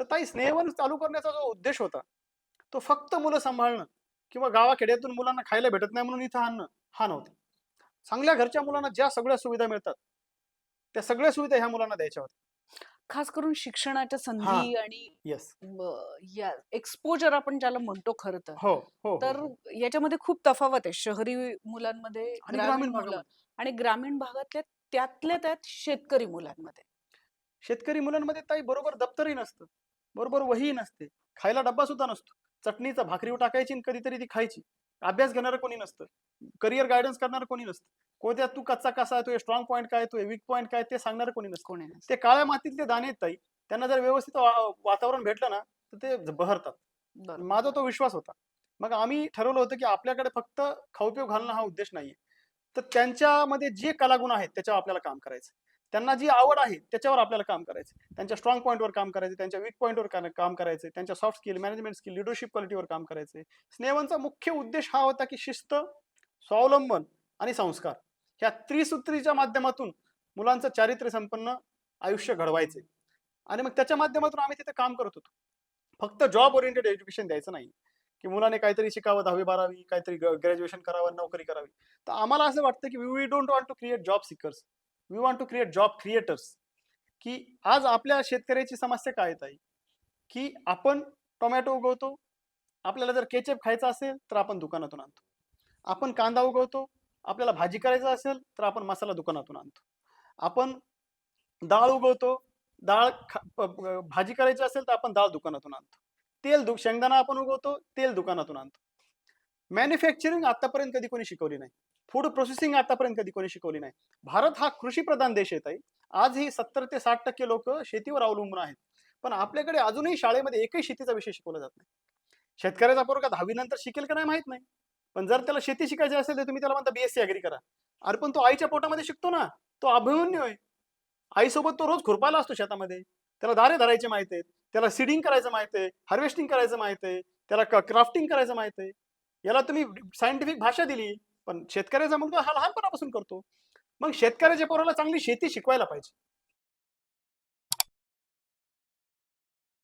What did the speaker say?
तर ताई स्नेहवन चालू करण्याचा जो उद्देश होता तो फक्त मुलं सांभाळणं किंवा गावाखेड्यातून मुलांना खायला भेटत नाही म्हणून इथं आणणं हा नव्हता. चांगल्या घरच्या मुलांना ज्या सगळ्या सुविधा मिळतात त्या सगळ्या सुविधा ह्या मुलांना द्यायच्या होत्या. खास करून शिक्षणाच्या संधी आणि एक्सपोजर आपण ज्याला म्हणतो खरं तर. हो हो तर हो. याच्यामध्ये खूप तफावत आहे. शहरी मुलांमध्ये आणि ग्रामीण आणि ग्रामीण भागातल्या त्यातल्या त्यात शेतकरी मुलांमध्ये. शेतकरी मुलांमध्ये ताई बरोबर दप्तरही नसतं. बरोबर वही नसते. खायला डब्बा सुद्धा नसतो. चटणीचा भाकरीवर टाकायची आणि कधीतरी ती खायची. अभ्यास घेणारं कोणी नसतं. करिअर गायडन्स करणारं कोणी नसतं. कोणत्या तू कच्चा कसा आहे तुझे स्ट्रॉंग पॉईंट काय तुझे वीक पॉईंट काय ते सांगणारं कोणी नसतं. कोणी. ते काळ्या मातीतले दाणे आहेत ताई. त्यांना जर व्यवस्थित वातावरण भेटलं ना तर ते बहरतात. माझा तो विश्वास होता. मग आम्ही ठरवलं होतं की आपल्याकडे फक्त खाऊपिऊ घालणं हा उद्देश नाहीये. तर त्यांच्यामध्ये जे कलागुण आहेत त्याच्यावर आपल्याला काम करायचं. त्यांना जी आवड आहे त्याच्यावर आपल्याला काम करायचं त्यांच्या स्ट्रॉंग पॉईंटवर काम करायचं त्यांच्या वीक पॉईंटवर काम करायचं त्यांच्या soft skill management skill leadership क्वालिटीवर काम करायचे स्नेहवनचा मुख्य उद्देश हा होता की शिस्त स्वावलंबन आणि संस्कार. ह्या त्रिसूत्रीच्या माध्यमातून मुलांचं चारित्र्य संपन्न आयुष्य घडवायचे आणि मग त्याच्या माध्यमातून आम्ही तिथे काम करत होतो. फक्त जॉब ओरिएंटेड एज्युकेशन द्यायचं नाही. की मुलाने काहीतरी शिकावं दहावी बारावी काहीतरी ग्रॅज्युएशन करावं नोकरी करावी. तर आम्हाला असं वाटतं की we don't want to create job seekers we want to create job creators की आज आपल्या शेतकऱ्याची समस्या काय येत आहे की आपण टोमॅटो उगवतो आपल्याला जर केचप खायचा असेल तर आपण दुकानातून आणतो. आपण कांदा उगवतो आपल्याला भाजी करायचं असेल तर आपण मसाला दुकानातून आणतो. आपण डाळ उगवतो डाळ भाजी करायची असेल तर आपण डाळ दुकानातून आणतो. तेल दु शेंगदाणा आपण उगवतो तेल दुकानातून आणतो. मॅन्युफॅक्चरिंग आतापर्यंत कधी कोणी शिकवली नाही. फूड प्रोसेसिंग आतापर्यंत कधी कोणी शिकवली नाही. भारत हा कृषी प्रधान देश येत आहे आज ही सत्तर ते साठ टक्के लोक शेतीवर अवलंबून आहेत. पण आपल्याकडे अजूनही शाळेमध्ये एकही शेतीचा विषय शिकवला जात नाही. शेतकऱ्याचा पोरगा दहावी नंतर शिकेल का नाही माहीत नाही. पण जर त्याला शेती शिकायची असेल तर तुम्ही त्याला म्हणता बीएससी अग्री करा. अरे पण तो आईच्या पोटामध्ये शिकतो ना. तो अभिमन्यू आहे. आईसोबत तो रोज खुरपायला असतो शेतामध्ये. त्याला दारे धरायचे माहीत आहेत. त्याला सीडिंग करायचं माहीत आहे. हार्वेस्टिंग करायचं माहीत आहे. त्याला क्राफ्टिंग करायचं माहीत आहे. याला तुम्ही सायंटिफिक भाषा दिली. पण शेतकऱ्याचा मुलगा हा लहानपणापासून करतो. मग शेतकऱ्याच्या पोराला चांगली शेती शिकवायला पाहिजे.